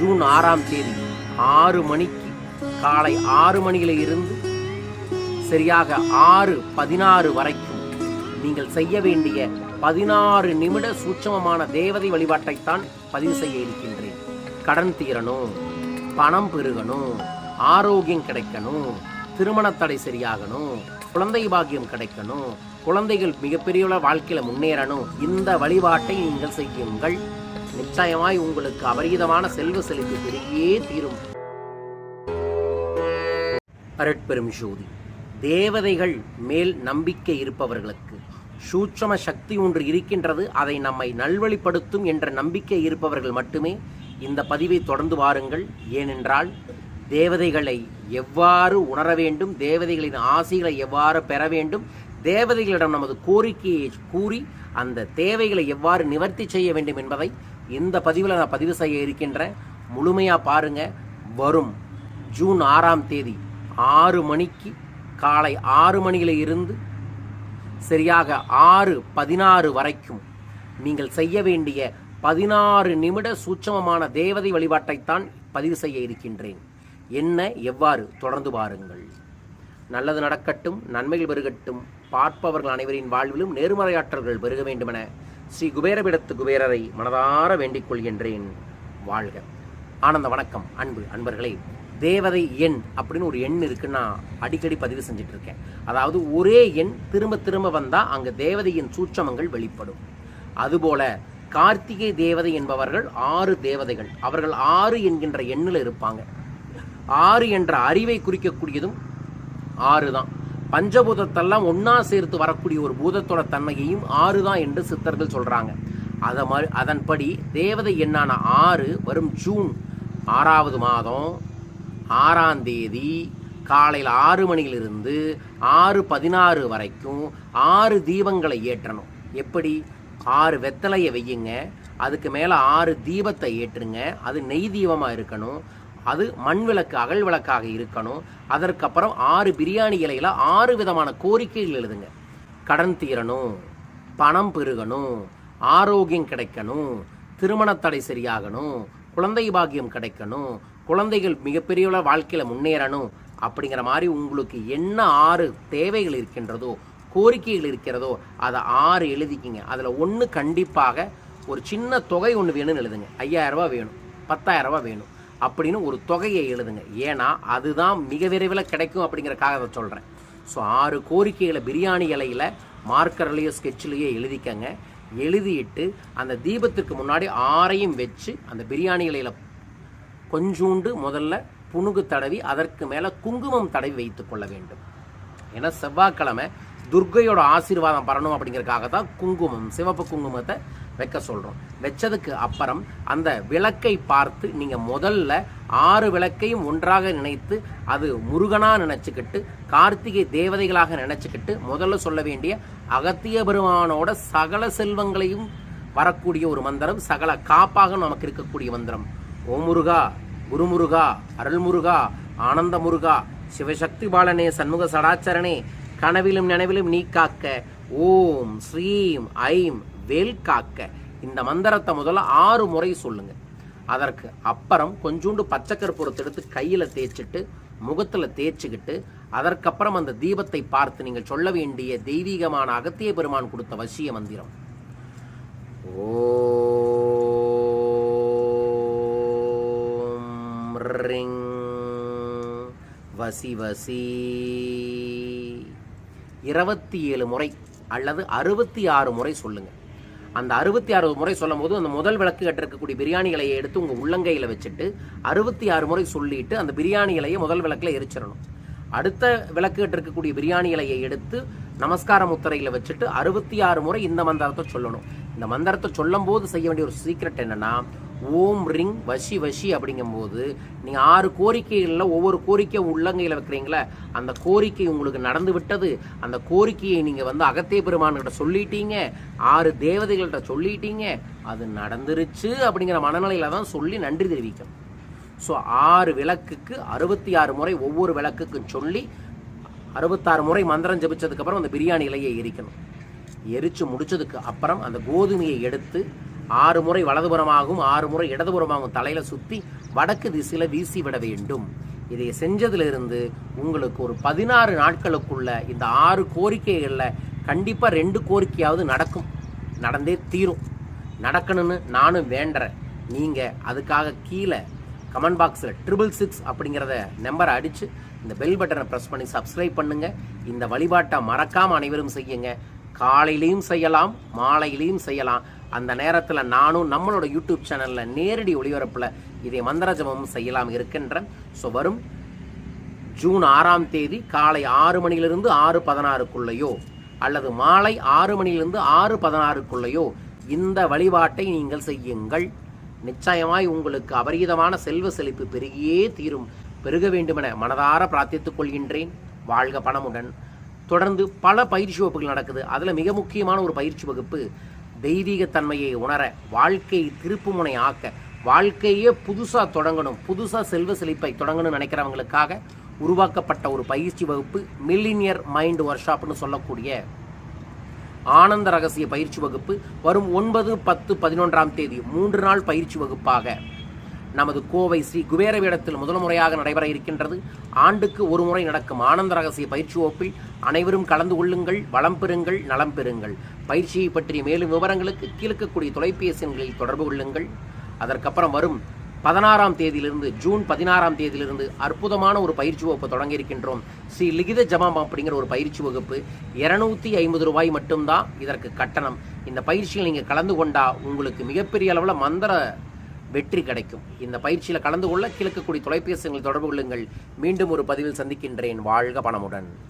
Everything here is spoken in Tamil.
ஜூன் ஆறாம் தேதி ஆறு மணிக்கு காலை ஆறு மணியில இருந்து சரியாக ஆறு பதினாறு வரைக்கும் நீங்கள் செய்ய வேண்டிய பதினாறு நிமிட சூட்சமமான தேவதை வழிபாட்டைத்தான் பதிவு செய்ய இருக்கின்றேன். கடன் தீரணும் பணம் பெருகணும் ஆரோக்கியம் கிடைக்கணும் திருமண தடை சரியாகணும் குழந்தை பாக்கியம் கிடைக்கணும் குழந்தைகள் மிகப்பெரிய வாழ்க்கையில் முன்னேறணும். இந்த வழிபாட்டை நீங்கள் செய்யுங்கள். நிச்சயமாய் உங்களுக்கு அபரிதமான செல்வ செழிப்பு பெருகியே தீரும். அருட்பெரும் ஜோதி தேவதைகள் மேல் நம்பிக்கை இருப்பவர்களுக்கு சூட்சம சக்தி ஒன்று இருக்கின்றது. அதை நம்மை நல்வழிப்படுத்தும் என்ற நம்பிக்கை இருப்பவர்கள் மட்டுமே இந்த பதிவை தொடர்ந்து வாருங்கள். ஏனென்றால் தேவதைகளை எவ்வாறு உணர வேண்டும் தேவதைகளின் ஆசைகளை எவ்வாறு பெற வேண்டும் தேவதைகளிடம் நமது கோரிக்கையை கூறி அந்த தேவைகளை எவ்வாறு நிவர்த்தி செய்ய வேண்டும் என்பதை இந்த பதிவில் நான் பதிவு செய்ய இருக்கின்றேன் முழுமையாக பாருங்கள் வரும் ஜூன் ஆறாம் தேதி ஆறு மணிக்கு காலை ஆறு மணியில் இருந்து சரியாக ஆறு பதினாறு வரைக்கும் நீங்கள் செய்ய வேண்டிய பதினாறு நிமிட சூட்சமமான தேவதை வழிபாட்டைத்தான் பதிவு செய்ய இருக்கின்றேன். என்ன? எவ்வாறு? தொடர்ந்து பாருங்கள். நல்லது நடக்கட்டும் நன்மைகள் பெருகட்டும். பார்ப்பவர்கள் அனைவரின் வாழ்விலும் நேர்மறையாற்றல்கள் பெருக வேண்டுமென ஸ்ரீ குபேரபிடத்து குபேரரை மனதார வேண்டிக் கொள்கின்றேன். வாழ்க. ஆனந்த வணக்கம் அன்பு அன்பர்களே. தேவதை எண் அப்படின்னு ஒரு எண் இருக்குன்னு நான் அடிக்கடி பதிவு செஞ்சுட்டு இருக்கேன் அதாவது ஒரே எண் திரும்ப திரும்ப வந்தால் அங்கே தேவதையின் சூட்சமங்கள் வெளிப்படும். அதுபோல கார்த்திகை தேவதை என்பவர்கள் ஆறு தேவதைகள். அவர்கள் ஆறு என்கின்ற எண்ணில் இருப்பாங்க. ஆறு என்ற அறிவை குறிக்கக்கூடியதும் ஆறு தான் பஞ்சபூதத்தெல்லாம் ஒன்றா சேர்த்து வரக்கூடிய ஒரு பூதத்தோட தன்மையையும் ஆறு தான் என்று சித்தர்கள் சொல்கிறாங்க அதை மாதிரி அதன்படி தேவதை என்னான? ஆறு வரும் ஜூன் ஆறாவது மாதம் ஆறாம் தேதி காலையில் ஆறு மணியிலிருந்து ஆறு பதினாறு வரைக்கும் ஆறு தீபங்களை ஏற்றணும். எப்படி? ஆறு வெத்தலையை வையுங்க அதுக்கு மேலே ஆறு தீபத்தை ஏற்றுங்க அது நெய் தீபமாக இருக்கணும் அது மண் விளக்கு அகல் விளக்காக இருக்கணும். அதற்கப்புறம் ஆறு பிரியாணி இலையில் ஆறு விதமான கோரிக்கைகள் எழுதுங்க. கடன் தீரணும் பணம் பெருகணும் ஆரோக்கியம் கிடைக்கணும் திருமணத்தடை சரியாகணும் குழந்தை பாக்கியம் கிடைக்கணும் குழந்தைகள் மிகப்பெரிய வாழ்க்கையில் முன்னேறணும் அப்படிங்கிற மாதிரி உங்களுக்கு என்ன ஆறு தேவைகள் இருக்கின்றதோ கோரிக்கைகள் இருக்கிறதோ அதை ஆறு எழுதிக்கிங்க. அதில் ஒன்று கண்டிப்பாக ஒரு சின்ன தொகை ஒன்று வேணும்னு எழுதுங்க. ஐயாயிரம் வேணும் பத்தாயிரம் வேணும். அப்படின்னு ஒரு தொகையை எழுதுங்க. ஏன்னா அதுதான் மிக விரைவில் கிடைக்கும் அப்படிங்கிறக்காக அதை சொல்கிறேன் ஸோ ஆறு கோரிக்கைகளை பிரியாணி இலையில் மார்க்கர்லேயோ ஸ்கெட்சிலேயோ எழுதிக்கங்க. எழுதிட்டு அந்த தீபத்துக்கு முன்னாடி ஆறையும் வச்சு அந்த பிரியாணி இலையில் கொஞ்சூண்டு முதல்ல புணுகு தடவி அதற்கு மேலே குங்குமம் தடவி வைத்து கொள்ள வேண்டும். ஏன்னா செவ்வாய்க்கிழமை துர்க்கையோட ஆசீர்வாதம் பரணும் அப்படிங்கிறதுக்காக தான் குங்குமம் சிவப்பு குங்குமத்தை வைக்க சொல்கிறோம் வச்சதுக்கு அப்புறம் அந்த விளக்கை பார்த்து நீங்கள் முதல்ல ஆறு விளக்கையும் ஒன்றாக நினைத்து அது முருகனாக நினச்சிக்கிட்டு கார்த்திகை தேவதைகளாக நினச்சிக்கிட்டு முதல்ல சொல்ல வேண்டிய அகத்திய பெருமானோட சகல செல்வங்களையும் வரக்கூடிய ஒரு மந்திரம் சகல காப்பாக நமக்கு இருக்கக்கூடிய மந்திரம். ஓம் முருகா குருமுருகா அருள்முருகா ஆனந்த முருகா சிவசக்தி பாலனே சண்முக சடாச்சரணே கனவிலும் நினைவிலும் நீ காக்க. ஓம் ஸ்ரீம் ஐம் வேல் காக்க. இந்த மந்திரத்தை முதல்ல ஆறு முறை சொல்லுங்க. அதற்கு அப்புறம் கொஞ்சோண்டு பச்சை கற்பூரத்தை எடுத்து கையில் தேய்ச்சிட்டு முகத்தில் தேய்ச்சிக்கிட்டு அதற்கப்புறம் அந்த தீபத்தை பார்த்து நீங்கள் சொல்ல வேண்டிய தெய்வீகமான அகத்திய பெருமான் கொடுத்த வசிய மந்திரம். ஓம் ரிங் வசி வசி. இருபத்தி ஏழு முறை அல்லது அறுபத்தி ஆறு முறை சொல்லுங்கள் அந்த அறுபத்தி ஆறு முறை சொல்லும் போது அந்த முதல் விளக்கு கட்டிருக்கக்கூடிய பிரியாணி இலையை எடுத்து உங்கள் உள்ளங்கையில் வச்சுட்டு அறுபத்தி ஆறு முறை சொல்லிட்டு அந்த பிரியாணி இலையை முதல் விளக்கில் எரிச்சிடணும். அடுத்த விளக்கு இருக்கக்கூடிய பிரியாணி இலையை எடுத்து நமஸ்கார முத்திரையில் வச்சுட்டு அறுபத்தி ஆறு முறை இந்த மந்திரத்தை சொல்லணும். இந்த மந்திரத்தை சொல்லும் போது செய்ய வேண்டிய ஒரு சீக்ரெட் என்னன்னா ஓம் ரிங் வசி வஷி அப்படிங்கும்போது நீங்கள் ஆறு கோரிக்கைகளில் ஒவ்வொரு கோரிக்கை உள்ளங்கையில் வைக்கிறீங்களே அந்த கோரிக்கை உங்களுக்கு நடந்து விட்டது அந்த கோரிக்கையை நீங்கள் வந்து அகத்திய பெருமான்கிட்ட சொல்லிட்டீங்க ஆறு தேவதைகள்கிட்ட சொல்லிட்டீங்க அது நடந்துருச்சு அப்படிங்கிற மனநிலையில் தான் சொல்லி நன்றி தெரிவிக்கணும் ஸோ ஆறு விளக்குக்கு அறுபத்தி ஆறு முறை ஒவ்வொரு விளக்குக்கும் சொல்லி அறுபத்தாறு முறை மந்திரம் ஜபிச்சதுக்கப்புறம் அந்த பிரியாணி இலையை எரிக்கணும். எரித்து முடிச்சதுக்கு அப்புறம் அந்த கோதுமையை எடுத்து ஆறு முறை வலதுபுறமாகவும் ஆறு முறை இடதுபுறமாகவும் தலையில் சுற்றி வடக்கு திசையில் வீசி விட வேண்டும். இதை செஞ்சதிலிருந்து உங்களுக்கு ஒரு பதினாறு நாட்களுக்குள்ள இந்த ஆறு கோரிக்கைகளில் கண்டிப்பாக ரெண்டு கோரிக்கையாவது நடக்கும். நடந்தே தீரும். நடக்கணும்னு நானும் வேண்டுறேன். நீங்கள் அதுக்காக கீழே கமெண்ட் பாக்ஸில் ட்ரிபிள் சிக்ஸ் அப்படிங்கிறத நம்பரை அடித்து இந்த பெல் பட்டனை ப்ரெஸ் பண்ணி சப்ஸ்கிரைப் பண்ணுங்கள் இந்த வழிபாட்டை மறக்காமல் அனைவரும் செய்யுங்க. காலையிலையும் செய்யலாம் மாலையிலையும் செய்யலாம். அந்த நேரத்தில் நானும் நம்மளோட யூடியூப் சேனலில் நேரடி ஒளிபரப்பில் இதை மந்திர ஜபமும் செய்யலாம் இருக்கின்றேன். ஸோ வரும் ஜூன் ஆறாம் தேதி காலை ஆறு மணியிலிருந்து ஆறு பதினாறுக்குள்ளேயோ அல்லது மாலை ஆறு மணியிலிருந்து ஆறு பதினாறுக்குள்ளேயோ இந்த வழிபாட்டை நீங்கள் செய்யுங்கள். நிச்சயமாய் உங்களுக்கு அபரீதமான செல்வ செழிப்பு பெருகியே தீரும். பெருக வேண்டுமென மனதார பிரார்த்தித்துக் கொள்கின்றேன். வாழ்க பணமுடன். தொடர்ந்து பல பயிற்சி வகுப்புகள் நடக்குது. அதில் மிக முக்கியமான ஒரு பயிற்சி வகுப்பு தெய்வீகத்தன்மையை உணர வாழ்க்கையை திருப்புமுனை ஆக்க வாழ்க்கையே புதுசாக தொடங்கணும் புதுசாக செல்வ செழிப்பை தொடங்கணும்னு நினைக்கிறவங்களுக்காக உருவாக்கப்பட்ட ஒரு பயிற்சி வகுப்பு மில்லினியர் மைண்ட் ஒர்க் ஷாப்னு சொல்லக்கூடிய ஆனந்த ரகசிய பயிற்சி வகுப்பு. வரும் ஒன்பது பத்து பதினொன்றாம் தேதி மூன்று நாள் பயிற்சி வகுப்பாக நமது கோவை ஸ்ரீ குபேர வேடத்தில் முதல் முறையாக நடைபெற இருக்கின்றது. ஆண்டுக்கு ஒரு முறை நடக்கும் ஆனந்த ரகசிய பயிற்சி வகுப்பில் அனைவரும் கலந்து கொள்ளுங்கள் வளம் பெறுங்கள் நலம் பெறுங்கள். பயிற்சியை பற்றிய மேலும் விவரங்களுக்கு கீழக்கக்கூடிய தொலைபேசி எண்களில் தொடர்பு கொள்ளுங்கள். அதற்கப்புறம் வரும் பதினாறாம் தேதியிலிருந்து ஜூன் பதினாறாம் தேதியிலிருந்து அற்புதமான ஒரு பயிற்சி வகுப்பு தொடங்கி இருக்கின்றோம். ஸ்ரீ லிகித ஜமாம் அப்படிங்கிற ஒரு பயிற்சி வகுப்பு இருநூத்தி ஐம்பது ரூபாய் மட்டும்தான் இதற்கு கட்டணம். இந்த பயிற்சியில் நீங்கள் கலந்து கொண்டா உங்களுக்கு மிகப்பெரிய அளவில் மந்திர வெற்றி கிடைக்கும். இந்த பயிற்சியில் கலந்து கொள்ள கிழக்கக்கூடிய தொலைபேசிகள் தொடர்பு கொள்ளுங்கள். மீண்டும் ஒரு பதிவில் சந்திக்கின்றேன். வாழ்க பணமுடன்